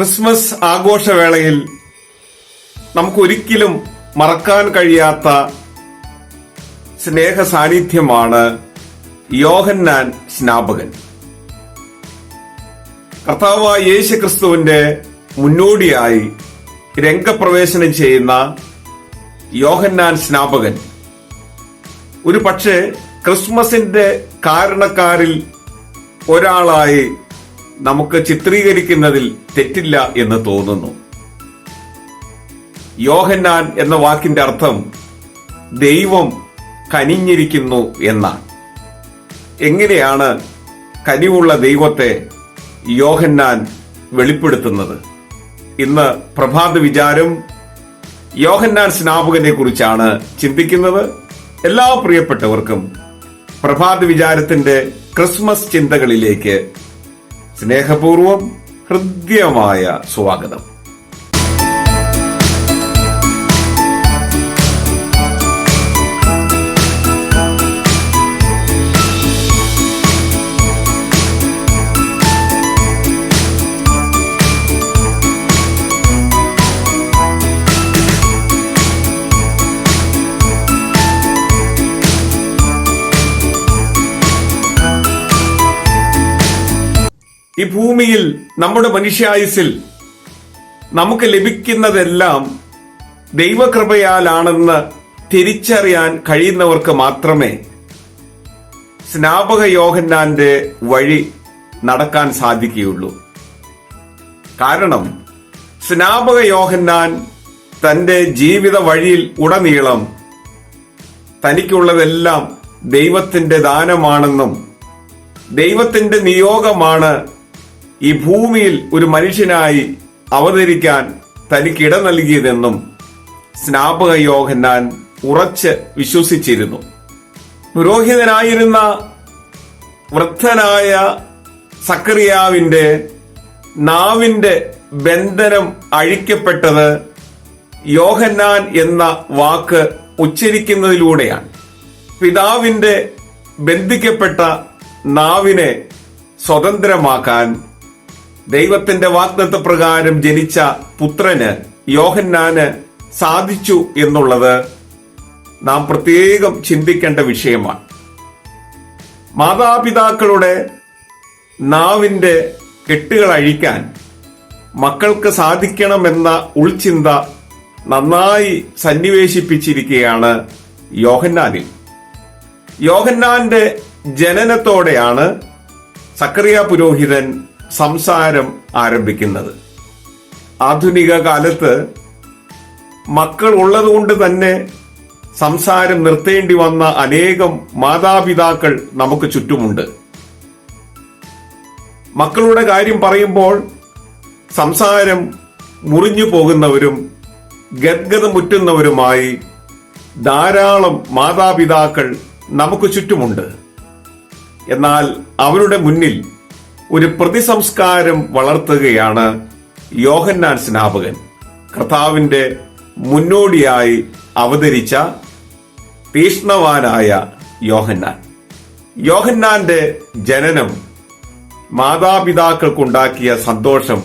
Christmas ആഘോഷവേളയിൽ നമുക്കൊരിക്കലും മറക്കാൻ കഴിയാത്ത സ്നേഹ സാന്നിധ്യമാണ് യോഹന്നാൻ സ്നാപകൻ. കർത്താവായ യേശു ക്രിസ്തുവിന്റെ മുന്നോടിയായി രംഗപ്രവേശനം ചെയ്യുന്ന യോഹന്നാൻ സ്നാപകൻ. ഒരു പക്ഷേ ക്രിസ്മസിന്റെ കാരണക്കാരിൽ ഒരാളായി നമുക്ക് ചിത്രീകരിക്കുന്നതിൽ തെറ്റില്ല എന്ന് തോന്നുന്നു. യോഹന്നാൻ എന്ന വാക്കിന്റെ അർത്ഥം ദൈവം കനിഞ്ഞിരിക്കുന്നു എന്നാണ്. എങ്ങനെയാണ് കനിവുള്ള ദൈവത്തെ യോഹന്നാൻ വെളിപ്പെടുത്തുന്നത്? ഇന്ന് പ്രഭാത വിചാരം യോഹന്നാൻ സ്നാപകനെ കുറിച്ചാണ് ചിന്തിക്കുന്നത്. എല്ലാ പ്രിയപ്പെട്ടവർക്കും പ്രഭാത വിചാരത്തിന്റെ ക്രിസ്മസ് ചിന്തകളിലേക്ക് സ്നേഹപൂർവം ഹൃദ്യമായ സ്വാഗതം. ഈ ഭൂമിയിൽ നമ്മുടെ മനുഷ്യായുസിൽ നമുക്ക് ലഭിക്കുന്നതെല്ലാം ദൈവകൃപയാലാണെന്ന് തിരിച്ചറിയാൻ കഴിയുന്നവർക്ക് മാത്രമേ സ്നാപക യോഹന്നാന്റെ വഴി നടക്കാൻ സാധിക്കുകയുള്ളൂ. കാരണം സ്നാപക യോഹന്നാൻ തന്റെ ജീവിത വഴിയിൽ ഉടനീളം തനിക്കുള്ളതെല്ലാം ദൈവത്തിന്റെ ദാനമാണെന്നും ദൈവത്തിന്റെ നിയോഗമാണ് ഈ ഭൂമിയിൽ ഒരു മനുഷ്യനായി അവതരിക്കാൻ തനിക്കിട നൽകിയതെന്നും സ്നാപക യോഹന്നാൻ ഉറച്ച് വിശ്വസിച്ചിരുന്നു. പുരോഹിതനായിരുന്ന വൃദ്ധനായ സക്കറിയാവിന്റെ നാവിന്റെ ബന്ധനം അഴിക്കപ്പെട്ടത് യോഹന്നാൻ എന്ന വാക്ക് ഉച്ചരിക്കുന്നതിലൂടെയാണ്. പിതാവിന്റെ ബന്ധിക്കപ്പെട്ട നാവിനെ സ്വതന്ത്രമാക്കാൻ ദൈവത്തിന്റെ വാഗ്ദത്ത പ്രകാരം ജനിച്ച പുത്രന് യോഹന്നാന് സാധിച്ചു എന്നുള്ളത് നാം പ്രത്യേകം ചിന്തിക്കേണ്ട വിഷയമാണ്. മാതാപിതാക്കളുടെ നാവിന്റെ കെട്ടുകൾ അഴിക്കാൻ മക്കൾക്ക് സാധിക്കണമെന്ന ഉൾചിന്ത നന്നായി സന്നിവേശിപ്പിച്ചിരിക്കുകയാണ് യോഹന്നാനിൽ. യോഹന്നാന്റെ ജനനത്തോടെയാണ് സക്കറിയ പുരോഹിതൻ സംസാരം ആരംഭിക്കുന്നത്. ആധുനിക കാലത്ത് മക്കൾ ഉള്ളതുകൊണ്ട് തന്നെ സംസാരം നിർത്തേണ്ടി വന്ന അനേകം മാതാപിതാക്കൾ നമുക്ക് ചുറ്റുമുണ്ട്. മക്കളുടെ കാര്യം പറയുമ്പോൾ സംസാരം മുറിഞ്ഞു പോകുന്നവരും ഗദ്ഗതമുറ്റുന്നവരുമായി ധാരാളം മാതാപിതാക്കൾ നമുക്ക് ചുറ്റുമുണ്ട്. എന്നാൽ അവരുടെ മുന്നിൽ ഒരു പ്രതിസംസ്കാരം വളർത്തുകയാണ് യോഹന്നാൻ സ്നാപകൻ. കർത്താവിന്റെ മുന്നോടിയായി അവതരിച്ച തീഷ്ണവാനായ യോഹന്നാൻ. യോഹന്നാന്റെ ജനനം മാതാപിതാക്കൾക്കുണ്ടാക്കിയ സന്തോഷം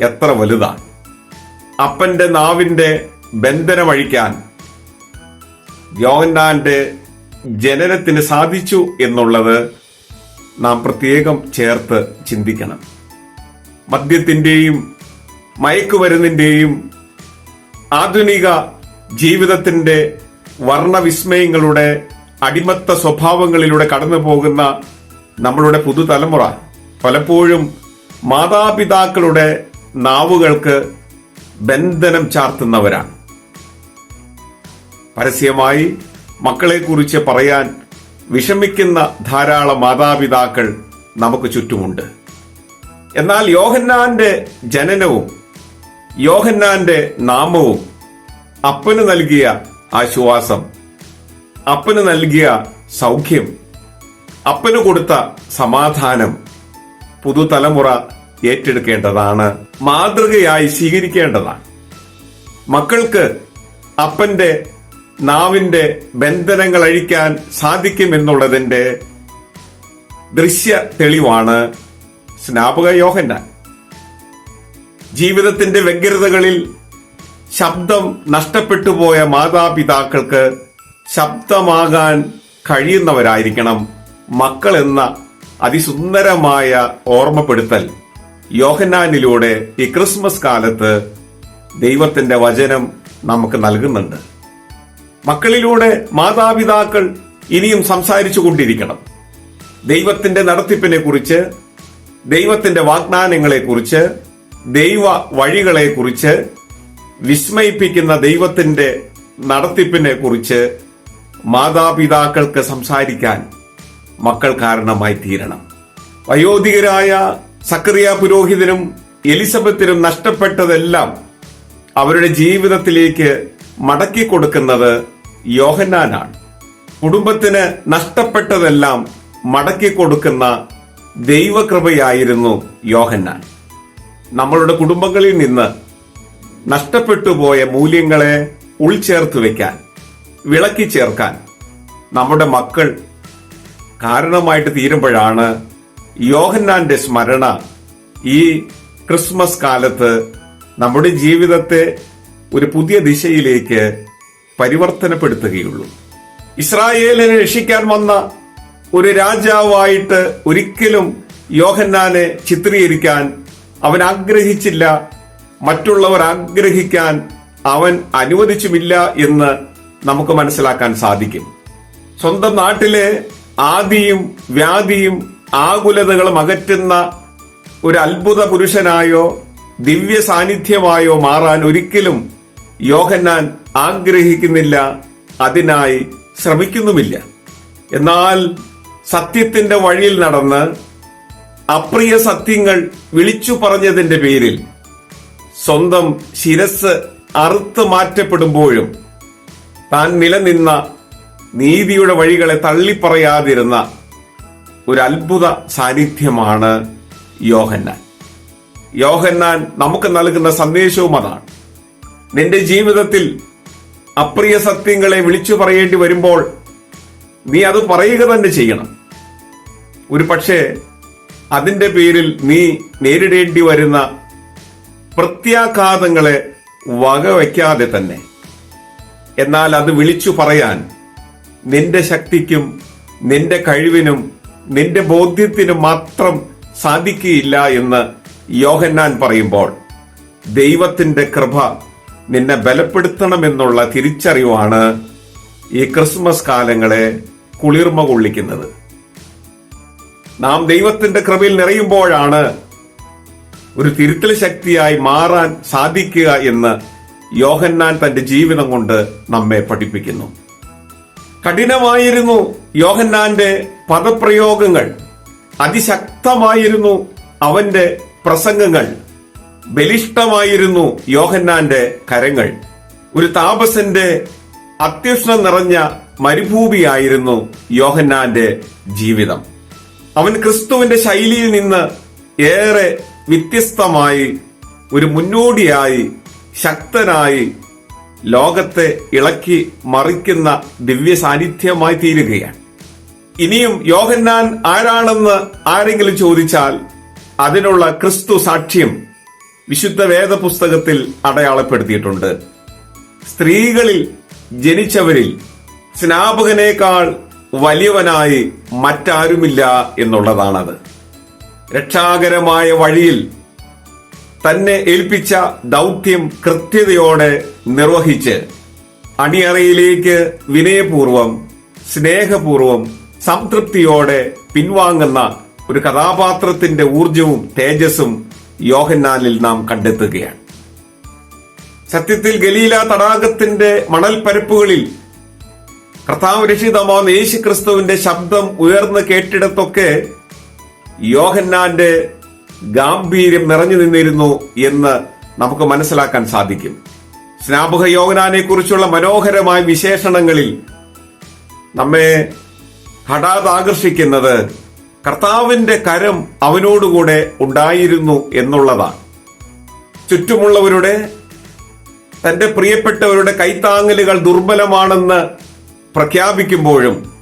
എത്ര വലുതാണ്. അപ്പന്റെ നാവിന്റെ ബന്ധനമഴിക്കാൻ യോഹന്നാന്റെ ജനനത്തിന് സാധിച്ചു എന്നുള്ളത് നാം പ്രത്യേകം ചേർത്ത് ചിന്തിക്കണം. മദ്യത്തിന്റെയും മയക്കുമരുന്നിന്റെയും ആധുനിക ജീവിതത്തിന്റെ വർണവിസ്മയങ്ങളുടെ അടിമത്ത സ്വഭാവങ്ങളിലൂടെ കടന്നു പോകുന്ന നമ്മളുടെ പുതുതലമുറ പലപ്പോഴും മാതാപിതാക്കളുടെ നാവുകൾക്ക് ബന്ധനം ചാർത്തുന്നവരാണ്. പരസ്യമായി മക്കളെക്കുറിച്ച് പറയാൻ വിഷമിക്കുന്ന ധാരാളം മാതാപിതാക്കൾ നമുക്ക് ചുറ്റുമുണ്ട്. എന്നാൽ യോഹന്നാന്റെ ജനനവും യോഹന്നാന്റെ നാമവും അപ്പന് നൽകിയ ആശ്വാസം അപ്പന് നൽകിയ സൗഖ്യം അപ്പന് കൊടുത്ത സമാധാനം പുതുതലമുറ ഏറ്റെടുക്കേണ്ടതാണ് മാതൃകയായി സ്വീകരിക്കേണ്ടതാണ്. മക്കൾക്ക് അപ്പന്റെ നാവിന്റെ ബന്ധനങ്ങൾ അഴിക്കാൻ സാധിക്കുമെന്നുള്ളതിന്റെ ദൃശ്യ തെളിവാണ് സ്നാപക യോഹന്നാൻ. ജീവിതത്തിന്റെ വ്യഗ്രതകളിൽ ശബ്ദം നഷ്ടപ്പെട്ടു പോയ മാതാപിതാക്കൾക്ക് ശബ്ദമാകാൻ കഴിയുന്നവരായിരിക്കണം മക്കൾ എന്ന അതിസുന്ദരമായ ഓർമ്മപ്പെടുത്തൽ. യോഹന്നാനിലൂടെ ഈ ക്രിസ്മസ് കാലത്ത് ദൈവത്തിന്റെ വചനം നമുക്ക് നൽകുന്നുണ്ട്. മക്കളിലൂടെ മാതാപിതാക്കൾ ഇനിയും സംസാരിച്ചു കൊണ്ടിരിക്കണം. ദൈവത്തിന്റെ നടത്തിപ്പിനെ കുറിച്ച് ദൈവത്തിന്റെ വാഗ്ദാനങ്ങളെ കുറിച്ച് ദൈവ വഴികളെ കുറിച്ച് വിസ്മയിപ്പിക്കുന്ന ദൈവത്തിന്റെ നടത്തിപ്പിനെ കുറിച്ച് മാതാപിതാക്കൾക്ക് സംസാരിക്കാൻ മക്കൾ കാരണമായി തീരണം. വയോധികരായ സക്രിയ പുരോഹിതനും എലിസബത്തിനും നഷ്ടപ്പെട്ടതെല്ലാം അവരുടെ ജീവിതത്തിലേക്ക് മടക്കി കൊടുക്കുന്നത് യോഹന്നാനാണ്. കുടുംബത്തിന് നഷ്ടപ്പെട്ടതെല്ലാം മടക്കി കൊടുക്കുന്ന ദൈവകൃപയായിരുന്നു യോഹന്നാൻ. നമ്മളുടെ കുടുംബങ്ങളിൽ നിന്ന് നഷ്ടപ്പെട്ടു പോയ മൂല്യങ്ങളെ ഉൾചേർത്ത് വെക്കാൻ വിളക്കി ചേർക്കാൻ നമ്മുടെ മക്കൾ കാരണമായിട്ട് തീരുമ്പോഴാണ് യോഹന്നാന്റെ സ്മരണ ഈ ക്രിസ്മസ് കാലത്ത് നമ്മുടെ ജീവിതത്തെ ഒരു പുതിയ ദിശയിലേക്ക് പരിവർത്തനപ്പെടുത്തുകയുള്ളൂ. ഇസ്രായേലിനെ രക്ഷിക്കാൻ വന്ന ഒരു രാജാവായിട്ട് ഒരിക്കലും യോഹന്നാനെ ചിത്രീകരിക്കാൻ അവൻ ആഗ്രഹിച്ചില്ല. മറ്റുള്ളവർ ആഗ്രഹിക്കാൻ അവൻ അനുവദിച്ചുമില്ല എന്ന് നമുക്ക് മനസ്സിലാക്കാൻ സാധിക്കും. സ്വന്തം നാട്ടിലെ ആദിയും വ്യാധിയും ആകുലതകളും അകറ്റുന്ന ഒരു അത്ഭുത പുരുഷനായോ ദിവ്യ സാന്നിധ്യമായോ മാറാൻ ഒരിക്കലും യോഹന്നാൻ ആഗ്രഹിക്കുന്നില്ല അതിനായി ശ്രമിക്കുന്നുമില്ല. എന്നാൽ സത്യത്തിന്റെ വഴിയിൽ നടന്ന് അപ്രിയ സത്യങ്ങൾ വിളിച്ചു പറഞ്ഞതിന്റെ പേരിൽ സ്വന്തം ശിരസ് അറുത്ത് മാറ്റപ്പെടുമ്പോഴും താൻ നിലനിന്ന നീതിയുടെ വഴികളെ തള്ളിപ്പറയാതിരുന്ന ഒരു അത്ഭുത സാന്നിധ്യമാണ് യോഹന്നാൻ. യോഹന്നാൻ നമുക്ക് നൽകുന്ന സന്ദേശവും അതാണ്. നിന്റെ ജീവിതത്തിൽ അപ്രിയ സത്യങ്ങളെ വിളിച്ചു പറയേണ്ടി വരുമ്പോൾ നീ അത് പറയുക തന്നെ ചെയ്യണം. ഒരു പക്ഷേ അതിന്റെ പേരിൽ നീ നേരിടേണ്ടി വരുന്ന പ്രത്യാഘാതങ്ങളെ വകവയ്ക്കാതെ തന്നെ. എന്നാൽ അത് വിളിച്ചു പറയാൻ നിന്റെ ശക്തിക്കും നിന്റെ കഴിവിനും നിന്റെ ബോധ്യത്തിനും മാത്രം സാധിക്കുകയില്ല എന്ന് യോഹന്നാൻ പറയുമ്പോൾ ദൈവത്തിന്റെ കൃപ നിന്നെ ബലപ്പെടുത്തണമെന്നുള്ള തിരിച്ചറിവാണ് ഈ ക്രിസ്മസ് കാലങ്ങളെ കുളിർമ കൊള്ളിക്കുന്നത്. നാം ദൈവത്തിന്റെ കൃപയിൽ നിറയുമ്പോഴാണ് ഒരു തിരുത്തൽ ശക്തിയായി മാറാൻ സാധിക്കുക എന്ന് യോഹന്നാൻ തന്റെ ജീവിതം കൊണ്ട് നമ്മെ പഠിപ്പിക്കുന്നു. കഠിനമായിരുന്നു യോഹന്നാന്റെ പദപ്രയോഗങ്ങൾ. അതിശക്തമായിരുന്നു അവന്റെ പ്രസംഗങ്ങൾ. ബലിഷ്ഠമായിരുന്നു യോഹന്നാന്റെ കരങ്ങൾ. ഒരു താപസന്റെ അത്യുഷ്ണം നിറഞ്ഞ മരുഭൂമിയായിരുന്നു യോഹന്നാന്റെ ജീവിതം. അവൻ ക്രിസ്തുവിന്റെ ശൈലിയിൽ നിന്ന് ഏറെ വ്യത്യസ്തമായി ഒരു മുന്നോടിയായി ശക്തനായി ലോകത്തെ ഇളക്കി മറിക്കുന്ന ദിവ്യ സാന്നിധ്യമായി തീരുകയാണ്. ഇനിയും യോഹന്നാൻ ആരാണെന്ന് ആരെങ്കിലും ചോദിച്ചാൽ അതിനുള്ള ക്രിസ്തു സാക്ഷ്യം വിശുദ്ധ വേദപുസ്തകത്തിൽ അടയാളപ്പെടുത്തിയിട്ടുണ്ട്. സ്ത്രീകളിൽ ജനിച്ചവരിൽ സ്നാപകനേക്കാൾ വലിയവനായി മറ്റാരുമില്ല എന്നുള്ളതാണത്. രക്ഷാകരമായ വഴിയിൽ തന്നെ ഏൽപ്പിച്ച ദൗത്യം കൃത്യതയോടെ നിർവഹിച്ച് അണിയറയിലേക്ക് വിനയപൂർവം സ്നേഹപൂർവം സംതൃപ്തിയോടെ പിൻവാങ്ങുന്ന ഒരു കഥാപാത്രത്തിന്റെ ഊർജവും തേജസ്സും യോഹന്നാനിൽ നാം കണ്ടെത്തുകയാണ്. സത്യത്തിൽ ഗലീല തടാകത്തിന്റെ മണൽപ്പരപ്പുകളിൽ കർത്താവ് രക്ഷിതമാവുന്ന യേശു ക്രിസ്തുവിന്റെ ശബ്ദം ഉയർന്ന് കേട്ടിടത്തൊക്കെ യോഹന്നാന്റെ ഗാംഭീര്യം നിറഞ്ഞു നിന്നിരുന്നു എന്ന് നമുക്ക് മനസ്സിലാക്കാൻ സാധിക്കും. സ്നാപക യോഹനാനെ കുറിച്ചുള്ള മനോഹരമായ വിശേഷണങ്ങളിൽ നമ്മെ ഹഠാത് ആകർഷിക്കുന്നത് കർത്താവിന്റെ കരം അവനോടുകൂടെ ഉണ്ടായിരുന്നു എന്നുള്ളതാണ്. ചുറ്റുമുള്ളവരുടെ തന്റെ പ്രിയപ്പെട്ടവരുടെ കൈത്താങ്ങലുകൾ ദുർബലമാണെന്ന് പ്രഖ്യാപിക്കുമ്പോഴും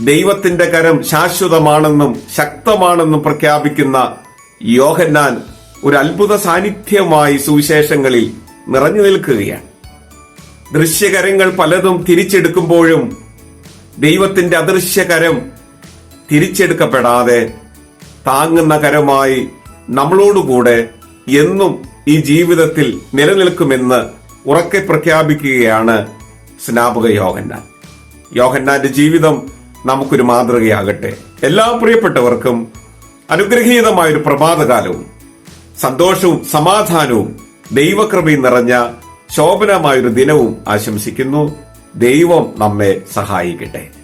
ദൈവത്തിന്റെ കരം ശാശ്വതമാണെന്നും ശക്തമാണെന്നും പ്രഖ്യാപിക്കുന്ന യോഹന്നാൻ ഒരു അത്ഭുത സാന്നിധ്യമായി സുവിശേഷങ്ങളിൽ നിറഞ്ഞു നിൽക്കുകയാണ്. ദൃശ്യകരങ്ങൾ പലതും തിരിച്ചെടുക്കുമ്പോഴും ദൈവത്തിന്റെ അദൃശ്യകരം തിരിച്ചെടുക്കപ്പെടാതെ താങ്ങുന്ന കരമായി നമ്മളോടുകൂടെ എന്നും ഈ ജീവിതത്തിൽ നിലനിൽക്കുമെന്ന് ഉറക്കെ പ്രഖ്യാപിക്കുകയാണ് സ്നാപക യോഹന്നാൻ. യോഹന്നാന്റെ ജീവിതം നമുക്കൊരു മാതൃകയാകട്ടെ. എല്ലാ പ്രിയപ്പെട്ടവർക്കും അനുഗ്രഹീതമായ ഒരു പ്രഭാതകാലവും സന്തോഷവും സമാധാനവും ദൈവകൃപയും നിറഞ്ഞ ശോഭനമായൊരു ദിനവും ആശംസിക്കുന്നു. ദൈവം നമ്മെ സഹായിക്കട്ടെ.